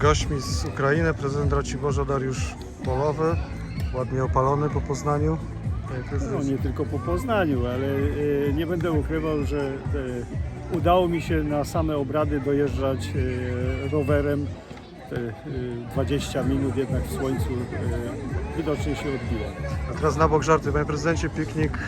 Gośćmi z Ukrainy prezydent Raciborza Dariusz Polowy, ładnie opalony po Poznaniu. No, nie tylko po Poznaniu, ale e, nie będę ukrywał, że e, udało mi się na same obrady dojeżdżać e, rowerem. Te e, 20 minut jednak w słońcu widocznie się odbiło. A teraz na bok żarty. Panie prezydencie, piknik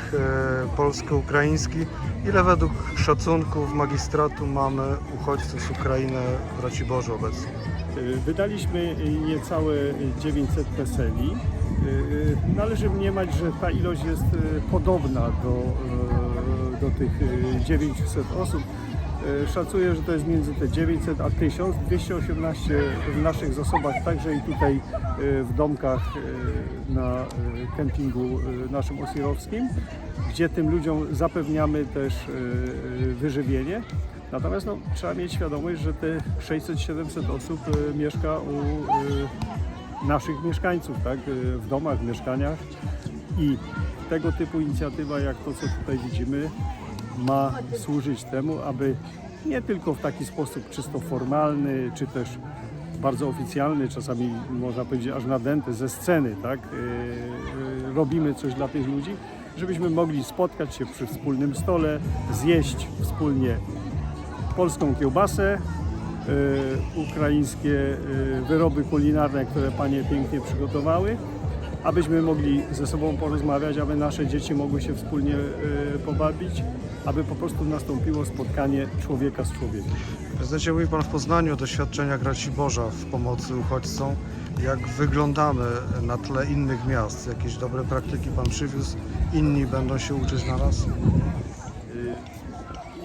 polsko-ukraiński. Ile według szacunków magistratu mamy uchodźców z Ukrainy w Raciborzu obecnie? E, Wydaliśmy niecałe 900 peseli. E, Należy mniemać, że ta ilość jest e, podobna do, e, do tych e, 900 osób. E, Szacuję, że to jest między te 900 a 1000. 218 w naszych zasobach, także i tutaj e, w domkach e, na e, kempingu e, naszym osirowskim, gdzie tym ludziom zapewniamy też e, e, wyżywienie. Natomiast no, trzeba mieć świadomość, że te 600-700 osób e, mieszka u e, naszych mieszkańców, tak? e, w domach, w mieszkaniach i tego typu inicjatywa, jak to, co tutaj widzimy, ma służyć temu, aby nie tylko w taki sposób czysto formalny, czy też bardzo oficjalny, czasami można powiedzieć aż nadęty ze sceny, tak? robimy coś dla tych ludzi, żebyśmy mogli spotkać się przy wspólnym stole, zjeść wspólnie polską kiełbasę, e, ukraińskie e, wyroby kulinarne, które panie pięknie przygotowały, abyśmy mogli ze sobą porozmawiać, aby nasze dzieci mogły się wspólnie e, pobawić, aby po prostu nastąpiło spotkanie człowieka z człowiekiem. Prezydencie, mówi Pan w Poznaniu o doświadczeniach Raciborza w pomocy uchodźcom. Jak wyglądamy na tle innych miast? Jakieś dobre praktyki Pan przywiózł? Inni będą się uczyć na nas?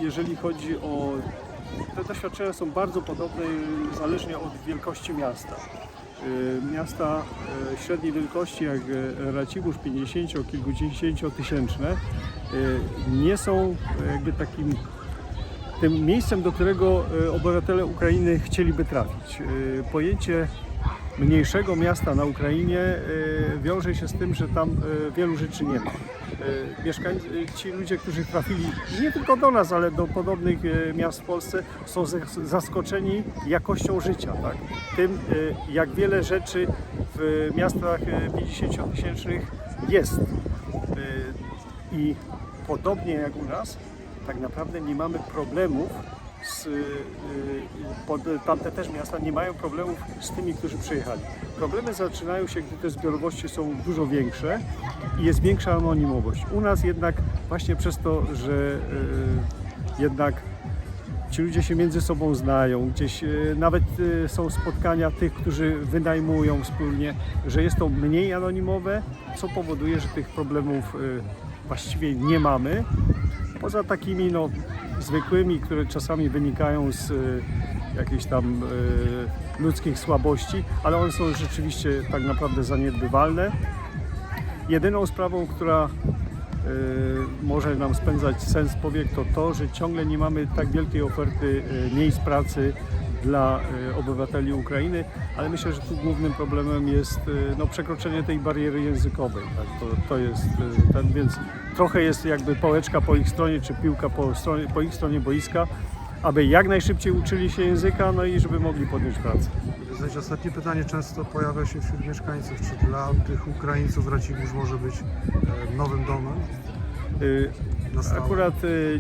Jeżeli chodzi o. Te doświadczenia są bardzo podobne zależnie od wielkości miasta. Y, Miasta y, średniej wielkości, jak y, Racibórz 50 kilkudziesięcio tysięczne, nie są jakby takim tym miejscem, do którego obywatele Ukrainy chcieliby trafić. Pojęcie mniejszego miasta na Ukrainie wiąże się z tym, że tam wielu rzeczy nie ma. Mieszkańcy, y, ci ludzie, którzy trafili nie tylko do nas, ale do podobnych y, miast w Polsce, są zas- zaskoczeni jakością życia, tak? tym jak wiele rzeczy w miastach y, 50-tysięcznych jest. I podobnie jak u nas, tak naprawdę nie mamy problemów z, y, y, tamte też miasta nie mają problemów z tymi, którzy przyjechali. Problemy zaczynają się, gdy te zbiorowości są dużo większe i jest większa anonimowość. U nas jednak właśnie przez to, że y, jednak ci ludzie się między sobą znają, gdzieś nawet są spotkania tych, którzy wynajmują wspólnie, że jest to mniej anonimowe, co powoduje, że tych problemów właściwie nie mamy. Poza takimi no, zwykłymi, które czasami wynikają z y, jakichś tam y, ludzkich słabości, ale one są rzeczywiście tak naprawdę zaniedbywalne. Jedyną sprawą, która y, może nam spędzać sens powiek, to to, że ciągle nie mamy tak wielkiej oferty miejsc pracy dla y, obywateli Ukrainy, ale myślę, że tu głównym problemem jest y, no, przekroczenie tej bariery językowej. Tak? To, to jest y, ten, więc trochę jest jakby pałeczka po ich stronie, czy piłka po, stronie, po ich stronie boiska, aby jak najszybciej uczyli się języka, no i żeby mogli podjąć pracę. Prezydencie, ostatnie pytanie często pojawia się wśród mieszkańców. Czy dla tych Ukraińców Racibórz może być e, nowym domem? Akurat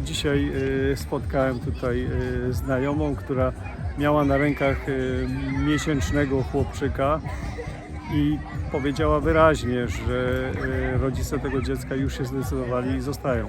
dzisiaj spotkałem tutaj znajomą, która miała na rękach y, miesięcznego chłopczyka i powiedziała wyraźnie, że y, rodzice tego dziecka już się zdecydowali i zostają.